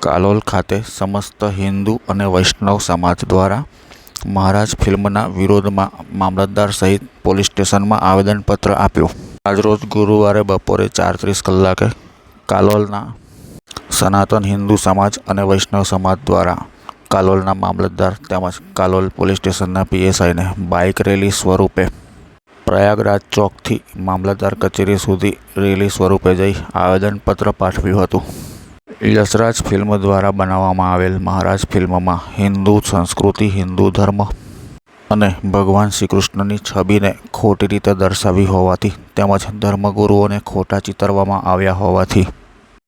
કાલોલ ખાતે સમસ્ત હિન્દુ અને વૈષ્ણવ સમાજ દ્વારા મહારાજ ફિલ્મના વિરોધમાં મામલતદાર સહિત પોલીસ સ્ટેશનમાં આવેદનપત્ર આપ્યું. આજરોજ ગુરુવારે બપોરે ચાર ત્રીસ કલાકે કાલોલના સનાતન હિન્દુ સમાજ અને વૈષ્ણવ સમાજ દ્વારા કાલોલના મામલતદાર તેમજ કાલોલ પોલીસ સ્ટેશનના પીએસઆઈને બાઇક રેલી સ્વરૂપે પ્રયાગરાજ ચોકથી મામલતદાર કચેરી સુધી રેલી સ્વરૂપે જઈ આવેદનપત્ર પાઠવ્યું હતું. યશરાજ ફિલ્મ દ્વારા બનાવવામાં આવેલ મહારાજ ફિલ્મમાં હિન્દુ સંસ્કૃતિ, હિન્દુ ધર્મ અને ભગવાન શ્રી કૃષ્ણની છબીને ખોટી રીતે દર્શાવી હોવાથી તેમજ ધર્મગુરુઓને ખોટા ચિતરવામાં આવ્યા હોવાથી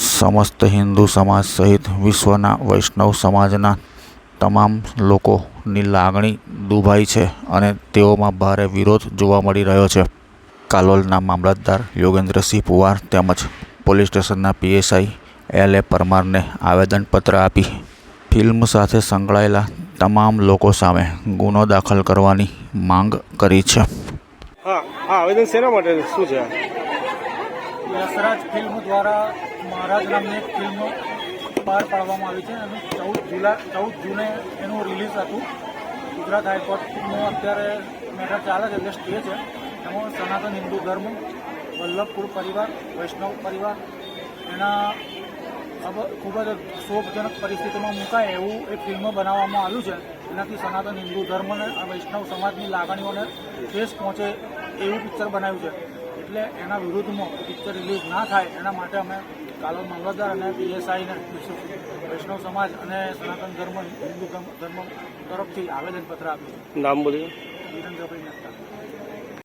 સમસ્ત હિન્દુ સમાજ સહિત વિશ્વના વૈષ્ણવ સમાજના તમામ લોકોની લાગણી દુભાઈ છે અને તેઓમાં ભારે વિરોધ જોવા મળી રહ્યો છે. કાલોલના મામલતદાર યોગેન્દ્રસિંહ પુવાર તેમજ પોલીસ સ્ટેશનના પીએસઆઈ એલ એ પરમારને આવેદનપત્ર આપી ફિલ્મ સાથે સંકળાયેલા તમામ લોકો સામે ગુનો દાખલ કરવાની માંગ કરી છે. હા હા આવેદન શેના માટે? શું છે? યશરાજ ફિલ્મ દ્વારા મહારાજ નામની એક ફિલ્મ બહાર પાડવામાં આવી છે અને ચૌદ જુલા ચૌદ જૂને એનું રિલીઝ હતું. ગુજરાત હાઈકોર્ટનું અત્યારે મેટર ચાલે છે એટલે સ્ટે છે. એમાં સનાતન હિન્દુ ધર્મ વલ્લભપુર પરિવાર વૈષ્ણવ પરિવાર એના ખૂબ જ શોભજનક પરિસ્થિતિમાં મુકાય એવું એક ફિલ્મ બનાવવામાં આવ્યું છે. એનાથી સનાતન હિન્દુ ધર્મને અને વૈષ્ણવ સમાજની લાગણીઓને ઠેસ પહોંચે એવું પિક્ચર બનાવ્યું છે. એટલે એના વિરુદ્ધમાં પિક્ચર રિલીઝ ના થાય એના માટે અમે કાલોલ મામલતદાર અને પીએસઆઈને વૈષ્ણવ સમાજ અને સનાતન ધર્મ હિન્દુ ધર્મ તરફથી આવેદનપત્ર આપ્યું નામ બોલ્યું વિરેન્દ્રભાઈ મહેતા.